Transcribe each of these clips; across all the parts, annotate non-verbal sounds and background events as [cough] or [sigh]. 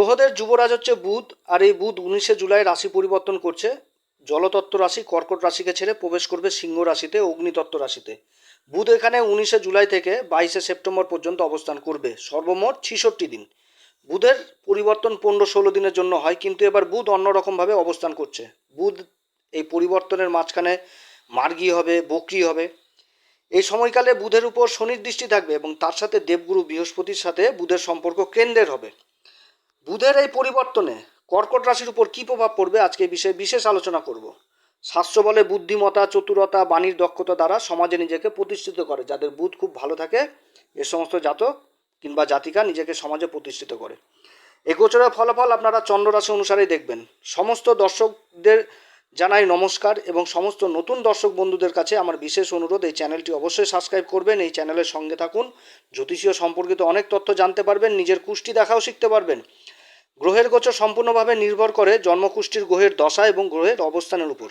গ্রহদের যুবরাজ হচ্ছে বুধ, আর এই বুধ উনিশে জুলাই রাশি পরিবর্তন করছে। জলতত্ত্ব রাশি কর্কট রাশিকে ছেড়ে প্রবেশ করবে সিংহ রাশিতে, অগ্নিতত্ত্ব রাশিতে। বুধ এখানে উনিশে জুলাই থেকে বাইশে সেপ্টেম্বর পর্যন্ত অবস্থান করবে, সর্বমোট ছিষট্টি দিন। বুধের পরিবর্তন পনেরো ষোলো দিনের জন্য হয়, কিন্তু এবার বুধ অন্যরকমভাবে অবস্থান করছে। বুধ এই পরিবর্তনের মাঝখানে মার্গী হবে, বকরি হবে। এই সময়কালে বুধের উপর শনির দৃষ্টি থাকবে এবং তার সাথে দেবগুরু বৃহস্পতির সাথে বুধের সম্পর্ক কেন্দ্রের হবে। বুধের এই পরিবর্তনে কর্কট রাশির উপর কী প্রভাব পড়বে আজকে বিষয়ে বিশেষ আলোচনা করব। শাস্ত্র বলে বুদ্ধিমতা চতুরতা, বাণীর দক্ষতা দ্বারা সমাজে নিজেকে প্রতিষ্ঠিত করে। যাদের বুধ খুব ভালো থাকে, এ সমস্ত জাতক কিংবা জাতিকা নিজেকে সমাজে প্রতিষ্ঠিত করে। গোচরের ফলাফল আপনারা চন্দ্ররাশি অনুসারেই দেখবেন। সমস্ত দর্শকদের জানাই নমস্কার এবং সমস্ত নতুন দর্শক বন্ধুদের কাছে আমার বিশেষ অনুরোধ, এই চ্যানেলটি অবশ্যই সাবস্ক্রাইব করবেন, এই চ্যানেলের সঙ্গে থাকুন। জ্যোতিষীয় সম্পর্কিত অনেক তথ্য জানতে পারবেন, নিজের কুষ্টি দেখাও শিখতে পারবেন। গ্রহের গোচর সম্পূর্ণভাবে নির্ভর করে জন্মকুষ্ঠির গ্রহের দশা এবং গ্রহের অবস্থানের উপর।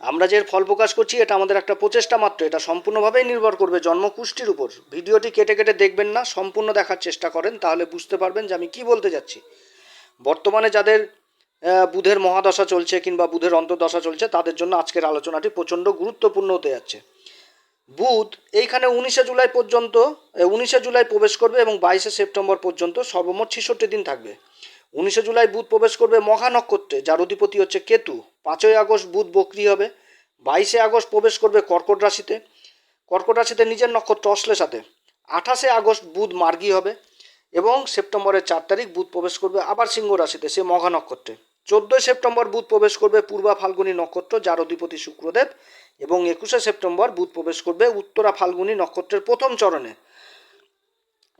আমরা যে ফল প্রকাশ করছি, এটা আমাদের একটা প্রচেষ্টা মাত্র। এটা সম্পূর্ণভাবেই নির্ভর করবে জন্মকুষ্ঠির উপর। ভিডিওটি কেটে কেটে দেখবেন না, সম্পূর্ণ দেখার চেষ্টা করেন, তাহলে বুঝতে পারবেন যে আমি কি বলতে যাচ্ছি। বর্তমানে যাদের বুধের মহাদশা চলছে কিংবা বুধের অন্তর্দশা চলছে, তাদের জন্য আজকের আলোচনাটি প্রচণ্ড গুরুত্বপূর্ণ হতে যাচ্ছে। বুধ এইখানে উনিশে জুলাই পর্যন্ত উনিশে জুলাই প্রবেশ করবে এবং বাইশে সেপ্টেম্বর পর্যন্ত সর্বমোট ছেষট্টি দিন থাকবে। উনিশে জুলাই বুধ প্রবেশ করবে মহা নক্ষত্রে যার অধিপতি হচ্ছে কেতু। পাঁচই আগস্ট বুধ বকরি হবে। বাইশে আগস্ট প্রবেশ করবে কর্কট রাশিতে। কর্কট রাশিতে নিজের নক্ষত্র অশ্লেষাতে। আঠাশে আগস্ট বুধ মার্গী হবে এবং সেপ্টেম্বরের চার তারিখ বুধ প্রবেশ করবে আবার সিংহ রাশিতে, সে মঘা নক্ষত্রে চোদ্দোই সেপ্টেম্বর বুধ প্রবেশ করবে পূর্বা ফাল্গুনী নক্ষত্র যার অধিপতি শুক্রদেব, এবং একুশে সেপ্টেম্বর বুধ প্রবেশ করবে উত্তরা ফাল্গুনী নক্ষত্রের প্রথম চরণে।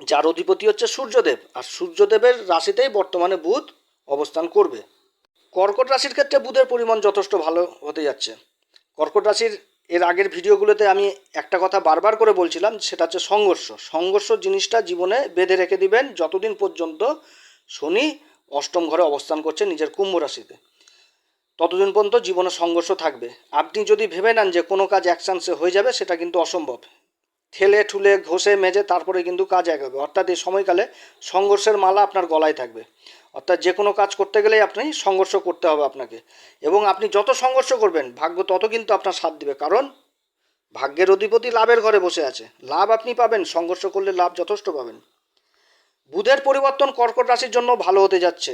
যার অধিপতি হচ্ছে সূর্যদেব, আর সূর্যদেবের রাশিতেই বর্তমানে বুধ অবস্থান করবে। কর্কট রাশির ক্ষেত্রে বুধের পরিমাণ যথেষ্ট ভালো হতে যাচ্ছে। কর্কট রাশির এর আগের ভিডিওগুলোতে আমি একটা কথা বারবার করে বলছিলাম, সেটা হচ্ছে সংঘর্ষ। সংঘর্ষ জিনিসটা জীবনে বেঁধে রেখে দিবেন যতদিন পর্যন্ত শনি অষ্টম ঘরে অবস্থান করছে নিজের কুম্ভ রাশিতে। ততদিন পর্যন্ত জীবনে সংঘর্ষ থাকবে। আপনি যদি ভেবে নেন যে কোনো কাজ এক চান্সে হয়ে যাবে, সেটা কিন্তু অসম্ভব। ঠেলে ঠুলে, ঘষে মেজে তারপরে কিন্তু কাজ এগাবে অর্থাৎ এই সময়কালে সংঘর্ষের মালা আপনার গলায় থাকবে। অর্থাৎ যে কোনো কাজ করতে গেলেই আপনি সংঘর্ষ করতে হবে আপনাকে। এবং আপনি যত সংঘর্ষ করবেন, ভাগ্য তত কিন্তু আপনার সাথ দিবে। কারণ ভাগ্যের অধিপতি লাভের ঘরে বসে আছে। লাভ আপনি পাবেন, সংঘর্ষ করলে লাভ যথেষ্ট পাবেন। বুধের পরিবর্তন কর্কট রাশির জন্য ভালো হতে যাচ্ছে।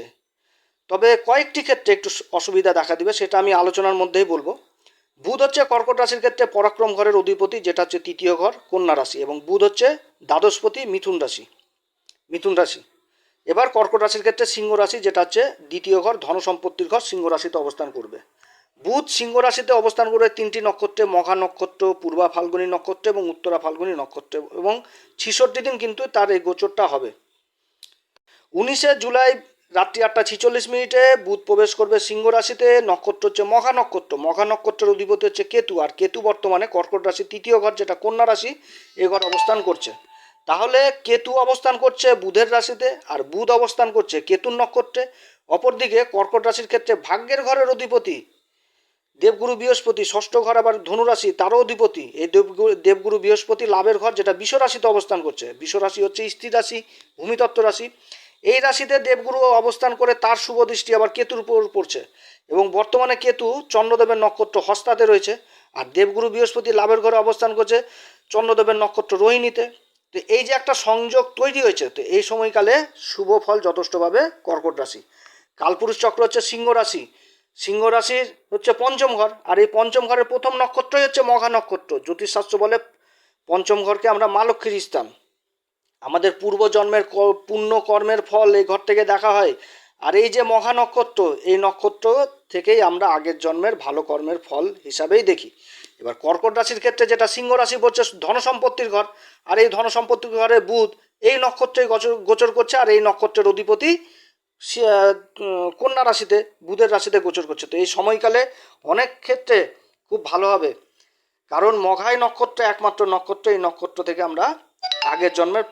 তবে কয়েকটি ক্ষেত্রে একটু অসুবিধা দেখা দিবে, সেটা আমি আলোচনার মধ্যেই বলব। বুধ হচ্ছে কর্কট রাশির ক্ষেত্রে পরাক্রম ঘরের অধিপতি, যেটা হচ্ছে তৃতীয় ঘর, কন্যা রাশি, এবং বুধ হচ্ছে দ্বাদশপতি, মিথুন রাশি মিথুন রাশি। এবার কর্কট রাশির ক্ষেত্রে সিংহ রাশি, যেটা হচ্ছে দ্বিতীয় ঘর ধন সম্পত্তির ঘর, সিংহ রাশিতে অবস্থান করবে। বুধ সিংহ রাশিতে অবস্থান করবে তিনটি নক্ষত্রে, মঘা নক্ষত্র, পূর্বা ফাল্গুনী নক্ষত্র এবং উত্তরা ফাল্গুনী নক্ষত্র, এবং ছিষট্টি দিন কিন্তু তার এই গোচরটা হবে। উনিশে জুলাই রাত্রি আটটা ছিচল্লিশ মিনিটে বুধ প্রবেশ করবে সিংহ রাশিতে, নক্ষত্র হচ্ছে মঘা নক্ষত্র। মঘা নক্ষত্রের অধিপতি হচ্ছে কেতু, আর কেতু বর্তমানে কর্কট রাশি তৃতীয় ঘর, যেটা কন্যা রাশি, এ ঘর অবস্থান করছে। তাহলে কেতু অবস্থান করছে বুধের রাশিতে, আর বুধ অবস্থান করছে কেতুর নক্ষত্রে। অপরদিকে কর্কট রাশির ক্ষেত্রে ভাগ্যের ঘরের অধিপতি, দেবগুরু বৃহস্পতি, ষষ্ঠ ঘর আবার ধনুরাশি, তারও অধিপতি। এই দেবগুরু দেবগুরু বৃহস্পতি লাভের ঘর, যেটা বিশ্বরাশিতে অবস্থান করছে। বিশ্বরাশি হচ্ছে স্ত্রী রাশি, ভূমিতত্ত্ব রাশি। এই রাশিতে দেবগুরু অবস্থান করে তার শুভ দৃষ্টি আবার কেতুর উপর পড়ছে এবং বর্তমানে কেতু চন্দ্রদেবের নক্ষত্র হস্তাতে রয়েছে আর দেবগুরু বৃহস্পতি লাভের ঘরে অবস্থান করছে চন্দ্রদেবের নক্ষত্র রোহিণীতে। তো এই যে একটা সংযোগ তৈরি হয়েছে, তো এই সময়কালে শুভ ফল যথেষ্টভাবে কর্কট রাশি। কালপুরুষ চক্র হচ্ছে সিংহ রাশি। সিংহ রাশির হচ্ছে পঞ্চম ঘর আর এই পঞ্চম ঘরের প্রথম নক্ষত্রই হচ্ছে মঘা নক্ষত্র। জ্যোতিষশাস্ত্র বলে পঞ্চম ঘরকে আমরা মা লক্ষ্মীর স্থান। আমাদের পূর্বজন্মের পুণ্য কর্মের ফল এই ঘর থেকে দেখা হয়। আর এই যে মহা নক্ষত্র এই নক্ষত্র থেকেই আমরা আগের জন্মের ভালো কর্মের ফল হিসাবেই দেখি। এবার কর্কট রাশির ক্ষেত্রে যেটা সিংহ রাশি বলছে ধন সম্পত্তির ঘর। আর এই ধন সম্পত্তির ঘরে বুধ, এই নক্ষত্রে গোচর গোচর করছে, আর এই নক্ষত্রের অধিপতি কন্যা রাশিতে, বুধের রাশিতে গোচর করছে। তো এই সময়কালে অনেক ক্ষেত্রে খুব ভালো হবে। কারণ মঘাই নক্ষত্র একমাত্র নক্ষত্র, এই নক্ষত্র থেকে আমরা আগের জন্মের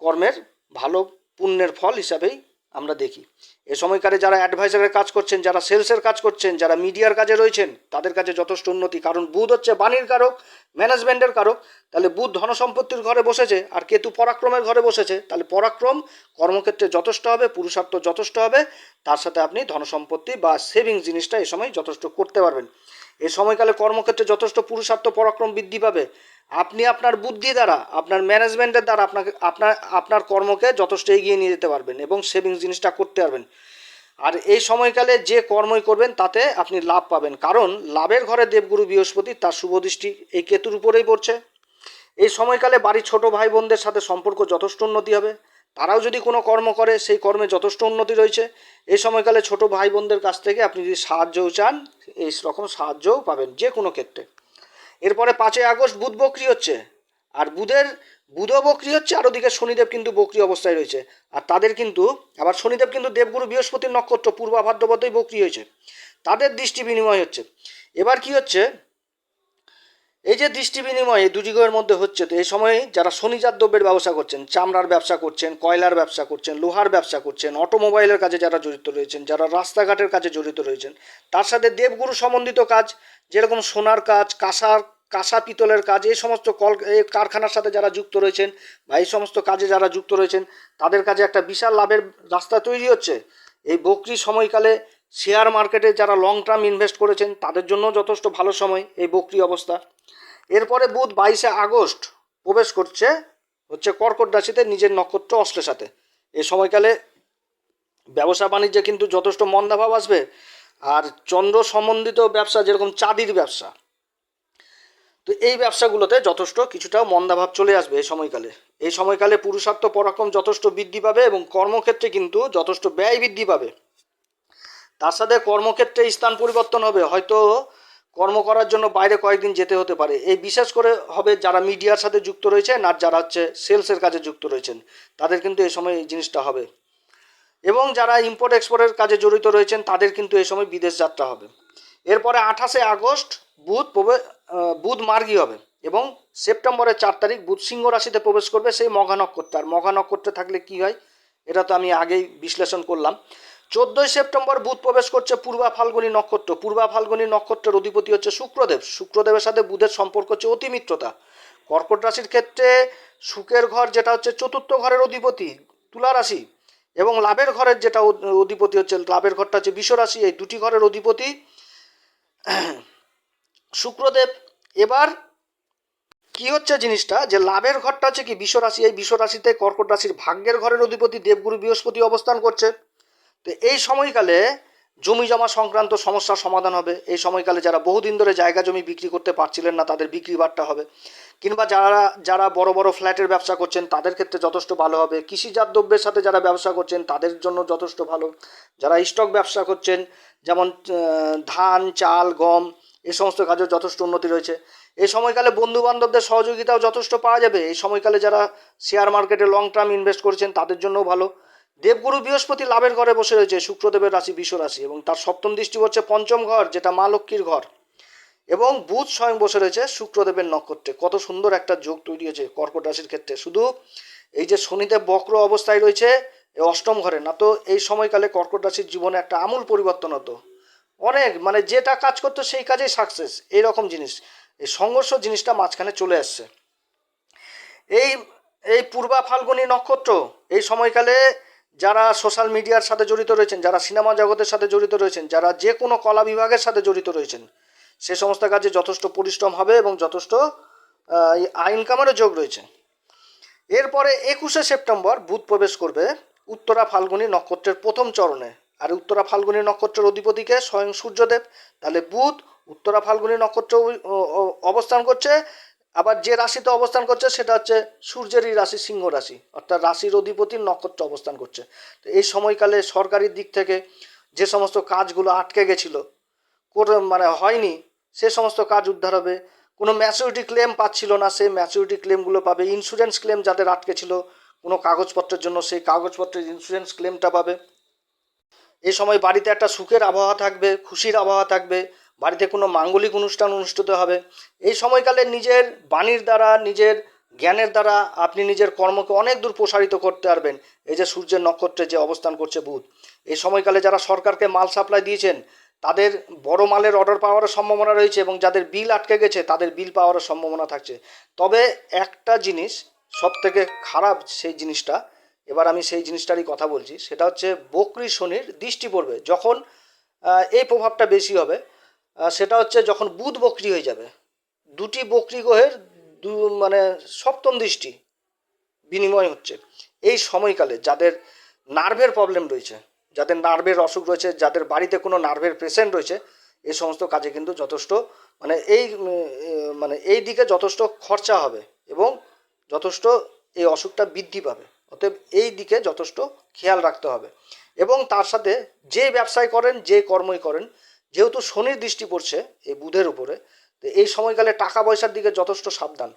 কর্মের ভালো পুণ্যের ফল হিসাবেই আমরা দেখি। এ সময়কালে যারা অ্যাডভাইজারের কাজ করছেন, যারা সেলসের কাজ করছেন, যারা মিডিয়ার কাজে রয়েছেন, তাদের কাছে যথেষ্ট উন্নতি। কারণ বুধ হচ্ছে বাণীর কারক, ম্যানেজমেন্টের কারক। তাহলে বুধ ধনসম্পত্তির ঘরে বসেছে আর কেতু পরাক্রমের ঘরে বসেছে। তাহলে পরাক্রম কর্মক্ষেত্রে যথেষ্ট হবে, পুরুষার্থ যথেষ্ট হবে। তার সাথে আপনি ধনসম্পত্তি বা সেভিং জিনিসটা এই সময় যথেষ্ট করতে পারবেন। এ সময়কালে কর্মক্ষেত্রে যথেষ্ট পুরুষার্থ পরাক্রম বৃদ্ধি পাবে। আপনি আপনার বুদ্ধি দ্বারা, আপনার ম্যানেজমেন্টের দ্বারা আপনাকে, আপনার আপনার কর্মকে যথেষ্ট এগিয়ে নিয়ে যেতে পারবেন এবং সেভিংস জিনিসটা করতে পারবেন। আর এই সময়কালে যে কর্মই করবেন, তাতে আপনি লাভ পাবেন। কারণ লাভের ঘরে দেবগুরু বৃহস্পতি, তার শুভ দৃষ্টি এই কেতুর উপরেই পড়ছে। এই সময়কালে বাড়ির ছোট ভাই বোনদের সাথে সম্পর্ক যথেষ্ট উন্নতি হবে। তারাও যদি কোনো কর্ম করে, সেই কর্মে যথেষ্ট উন্নতি রয়েছে। এই সময়কালে ছোট ভাই বোনদের কাছ থেকে আপনি যদি সাহায্যও চান, এই রকম সাহায্যও পাবেন যে কোনো ক্ষেত্রে। এরপরে পাঁচই আগস্ট বুধ বক্রি হচ্ছে। আর বুধের বুধ বকরি হচ্ছে, আর ওদিকে শনিদেব কিন্তু বকরি অবস্থায় রয়েছে। আর তাদের কিন্তু, আবার শনিদেব কিন্তু দেবগুরু বৃহস্পতির নক্ষত্র, পূর্বা ভাদ্রপদেই বক্রি হয়েছে। তাদের দৃষ্টি বিনিময় হচ্ছে। এবার কি হচ্ছে? এই যে দৃষ্টি বিনিময় এই দুদিগের মধ্যে হচ্ছে, তো এই সময়ে যারা শনিজাত দ্রব্যের ব্যবসা করছেন, চামড়ার ব্যবসা করছেন, কয়লার ব্যবসা করছেন, লোহার ব্যবসা করছেন, অটোমোবাইলের কাজে যারা জড়িত রয়েছেন, যারা রাস্তাঘাটের কাজে জড়িত রয়েছেন, তার সাথে দেবগুরু সম্বন্ধিত কাজ, যেরকম সোনার কাজ, কাঁসার, কাঁসা পিতলের কাজ, এই সমস্ত কল কারখানার সাথে যারা যুক্ত রয়েছেন বা এই সমস্ত কাজে যারা যুক্ত রয়েছেন, তাদের কাজে একটা বিশাল লাভের রাস্তা তৈরি হচ্ছে। এই বকরি সময়কালে শেয়ার মার্কেটে যারা লং টার্ম ইনভেস্ট করেছেন, তাদের জন্য যথেষ্ট ভালো সময় এই বকরি অবস্থা। এরপরে বুধ বাইশে আগস্ট প্রবেশ করছে, হচ্ছে কর্কট রাশিতে নিজের নক্ষত্র অস্ত্রের সাথে। এই সময়কালে ব্যবসা বাণিজ্যে কিন্তু যথেষ্ট মন্দাভাব আসবে, আর চন্দ্র সম্বন্ধিত ব্যবসা যেরকম চাঁদির ব্যবসা, তো এই ব্যবসাগুলোতে যথেষ্ট কিছুটা মন্দাভাব চলে আসবে এই সময়কালে। এই সময়কালে পুরুষার্থ পরাক্রম যথেষ্ট বৃদ্ধি পাবে এবং কর্মক্ষেত্রে কিন্তু যথেষ্ট ব্যয় বৃদ্ধি পাবে। তার সাথে কর্মক্ষেত্রে স্থান পরিবর্তন হবে, হয়তো কর্ম করার জন্য বাইরে কয়েকদিন যেতে হতে পারে। এই বিশেষ করে হবে যারা মিডিয়ার সাথে যুক্ত রয়েছেন আর যারা হচ্ছে সেলসের কাজে যুক্ত রয়েছেন, তাদের কিন্তু এই সময় এই জিনিসটা হবে। এবং যারা ইম্পোর্ট এক্সপোর্টের কাজে জড়িত রয়েছেন, তাদের কিন্তু এই সময় বিদেশ যাত্রা হবে। এরপরে আঠাশে আগস্ট বুধ প্রবে বুধ মার্গী হবে এবং সেপ্টেম্বরের চার তারিখ বুধ সিংহ রাশিতে প্রবেশ করবে সেই মঘা নক্ষত্র। আর মঘা নক্ষত্রে থাকলে কি হয়, এটা তো আমি আগেই বিশ্লেষণ করলাম। চোদ্দোই সেপ্টেম্বর বুধ প্রবেশ করছে পূর্বা ফাল্গুনী নক্ষত্র। পূর্বা ফাল্গুনী নক্ষত্রের অধিপতি হচ্ছে শুক্রদেব। শুক্রদেবের সাথে বুধের সম্পর্ক হচ্ছে অতিমিত্রতা কর্কট রাশির ক্ষেত্রে সুখের ঘর যেটা হচ্ছে চতুর্থ ঘরের অধিপতি, তুলা রাশি এবং লাভের ঘরের যেটা অধিপতি হচ্ছে, লাভের ঘরটা হচ্ছে বিশ্বরাশি রাশি। এই দুটি ঘরের অধিপতি [clears throat] শুক্রদেব। এবার কি হচ্ছে জিনিসটা? যে লাভের ঘরটা হচ্ছে কি বিশ্ব রাশি। এই বিশ্ব রাশিতে কর্কট রাশির ভাগ্যের ঘরের অধিপতি দেবগুরু বৃহস্পতি অবস্থান করছে। তো এই সময়কালে জমি জমা সংক্রান্ত সমস্যার সমাধান হবে। এই সময়কালে যারা বহুদিন ধরে জায়গা জমি বিক্রি করতে পারছিলেন না, তাদের বিক্রি বাট্টা হবে। কিংবা যারা যারা বড় বড় ফ্ল্যাটের ব্যবসা করছেন, তাদের ক্ষেত্রে যথেষ্ট ভালো হবে। কৃষিজাত দ্রব্যের সাথে যারা ব্যবসা করছেন, তাদের জন্য যথেষ্ট ভালো। যারা স্টক ব্যবসা করছেন, যেমন ধান, চাল, গম এই সমস্ত কাজের যথেষ্ট উন্নতি রয়েছে। এই সময়কালে বন্ধু বান্ধবদের সহযোগিতাও যথেষ্ট পাওয়া যাবে। এই সময়কালে যারা শেয়ার মার্কেটে লং টার্ম ইনভেস্ট করছেন, তাদের জন্যও ভালো। দেবগুরু বৃহস্পতি লাভের ঘরে বসে রয়েছে, শুক্রদেবের রাশি বিশ্ব রাশি এবং তার সপ্তম দৃষ্টি হচ্ছে পঞ্চম ঘর, যেটা মা লক্ষ্মীর ঘর। এবং বুধ স্বয়ং বসে রয়েছে শুক্রদেবের নক্ষত্রে। কত সুন্দর একটা যোগ তৈরি হয়েছে কর্কট রাশির ক্ষেত্রে। শুধু এই যে শনিদেব বক্র অবস্থায় রয়েছে অষ্টম ঘরে, না তো এই সময়কালে কর্কট রাশির জীবনে একটা আমূল পরিবর্তন হতো। অনেক মানে যেটা কাজ করতো সেই কাজেই সাকসেস এইরকম জিনিস। এই সংঘর্ষ জিনিসটা মাঝখানে চলে আসছে। এই এই পূর্বা ফাল্গুনী নক্ষত্র, এই সময়কালে যারা সোশ্যাল মিডিয়ার সাথে জড়িত রয়েছেন, যারা সিনেমা জগতের সাথে জড়িত রয়েছেন, যারা যে কোনো কলা বিভাগের সাথে জড়িত রয়েছেন, সে সমস্ত কাজে যথেষ্ট পরিশ্রম হবে এবং যথেষ্ট ইনকামেরও যোগ রয়েছে। এরপরে একুশে সেপ্টেম্বর বুধ প্রবেশ করবে উত্তরা ফাল্গুনী নক্ষত্রের প্রথম চরণে। আর উত্তরা ফাল্গুনী নক্ষত্রের অধিপতিকে স্বয়ং সূর্যদেব। তাহলে বুধ উত্তরা ফাল্গুনী নক্ষত্র অবস্থান করছে আবার যে রাশিতে অবস্থান করছে, সেটা হচ্ছে সূর্যেরই রাশি, সিংহ রাশি, অর্থাৎ রাশির অধিপতির নক্ষত্র অবস্থান করছে। তো এই সময়কালে সরকারি দিক থেকে যে সমস্ত কাজগুলো আটকে গেছিল মানে হয়নি, সে সমস্ত কাজ উদ্ধার হবে। কোনো ম্যাচুরিটি ক্লেম পাচ্ছিল না, সেই ম্যাচুরিটি ক্লেমগুলো পাবে। ইন্স্যুরেন্স ক্লেম যাদের আটকে ছিল, কোনো কাগজপত্রের জন্য সেই কাগজপত্রের ইন্স্যুরেন্স ক্লেমটা পাবে। এই সময় বাড়িতে একটা সুখের আবহাওয়া থাকবে, খুশির আবহাওয়া থাকবে বাড়িতে কোনো মাঙ্গলিক অনুষ্ঠান অনুষ্ঠিত হবে। এই সময়কালে নিজের বাণীর দ্বারা, নিজের জ্ঞানের দ্বারা আপনি নিজের কর্মকে অনেক দূর প্রসারিত করতে পারবেন। এই যে সূর্যের নক্ষত্রে যে অবস্থান করছে বুধ, এই সময়কালে যারা সরকারকে মাল সাপ্লাই দিয়েছেন, তাদের বড় মালের অর্ডার পাওয়ার সম্ভাবনা রয়েছে এবং যাদের বিল আটকে গেছে, তাদের বিল পাওয়ার সম্ভাবনা থাকছে। তবে একটা জিনিস সব থেকে খারাপ সেই জিনিসটা, এবার আমি সেই জিনিসটারই কথা বলছি, সেটা হচ্ছে বকরি শনির দৃষ্টি পড়বে। যখন এই প্রভাবটা বেশি হবে সেটা হচ্ছে যখন বুধ বকরি হয়ে যাবে, দুটি বকরি গ্রহের দু মানে সপ্তম দৃষ্টি বিনিময় হচ্ছে। এই সময়কালে যাদের নার্ভের প্রবলেম রয়েছে, যাদের নার্ভের অসুখ রয়েছে, যাদের বাড়িতে কোনো নার্ভের পেশেন্ট রয়েছে, এই সমস্ত কাজে কিন্তু যথেষ্ট মানে এই মানে এই দিকে যথেষ্ট খরচা হবে এবং যথেষ্ট এই অসুখটা বৃদ্ধি পাবে। অতএব এই দিকে যথেষ্ট খেয়াল রাখতে হবে। এবং তার সাথে যে ব্যবসায় করেন, যে কর্মই করেন যেহেতু শনির দৃষ্টি পড়ছে এই বুধের উপরে, তো এই সময়কালে টাকা পয়সার দিকে যথেষ্ট সাবধান।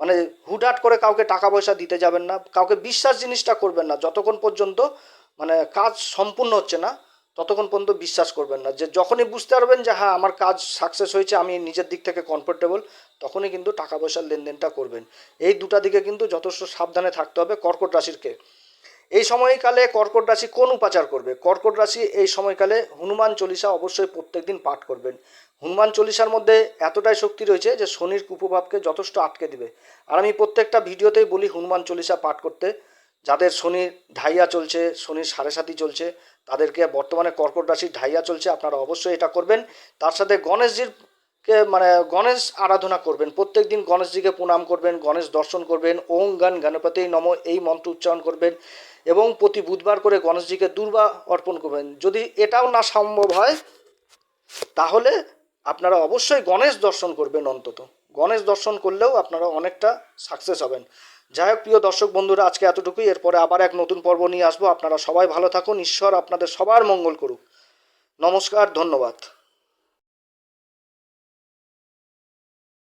মানে হুটহাট করে কাউকে টাকা পয়সা দিতে যাবেন না, কাউকে বিশ্বাস জিনিসটা করবেন না, যতক্ষণ পর্যন্ত মানে কাজ সম্পূর্ণ হচ্ছে না, ততক্ষণ পর্যন্ত বিশ্বাস করবেন না। যে যখনই বুঝতে পারবেন যে হ্যাঁ আমার কাজ সাকসেস হয়েছে, আমি নিজের দিক থেকে কমফোর্টেবল তখনই কিন্তু টাকা পয়সার লেনদেনটা করবেন। এই দুটা দিকে কিন্তু যথেষ্ট সাবধানে থাকতে হবে কর্কট রাশিরকে এই সময়কালে কর্কট রাশি কোন উপাচার করবে? কর্কট রাশি এই সময়কালে হনুমান চল্লিশা অবশ্যই প্রত্যেকদিন পাঠ করবেন। হনুমান চল্লিশার মধ্যে এতটাই শক্তি রয়েছে যে শনির কুপ্রভাবকে যথেষ্ট আটকে দিবে। আর আমি প্রত্যেকটা ভিডিওতেই বলি হনুমান চল্লিশা পাঠ করতে। যাদের শনির ঢাইয়া চলছে, শনির সাড়ে সাতি চলছে, তাদেরকে বর্তমানে কর্কট রাশির ঢাইয়া চলছে, আপনারা অবশ্যই এটা করবেন। তার সাথে গণেশজির কে মানে গণেশ আরাধনা করবেন, প্রত্যেক দিন গণেশজিকে প্রণাম করবেন, গণেশ দর্শন করবেন ওং গান গণপতি নম এই মন্ত্র উচ্চারণ করবেন এবং প্রতি বুধবার করে গণেশজিকে দুর্বা অর্পণ করবেন। যদি এটাও না সম্ভব হয়, তাহলে আপনারা অবশ্যই গণেশ দর্শন করবেন অন্তত। গণেশ দর্শন করলেও আপনারা অনেকটা সাকসেস হবেন। যাই হোক, প্রিয় দর্শক বন্ধুরা, আজকে এতটুকুই। এরপরে আবার এক নতুন পর্ব নিয়ে আসব। আপনারা সবাই ভালো থাকুন। ঈশ্বর আপনাদের সবার মঙ্গল করুক। নমস্কার, ধন্যবাদ।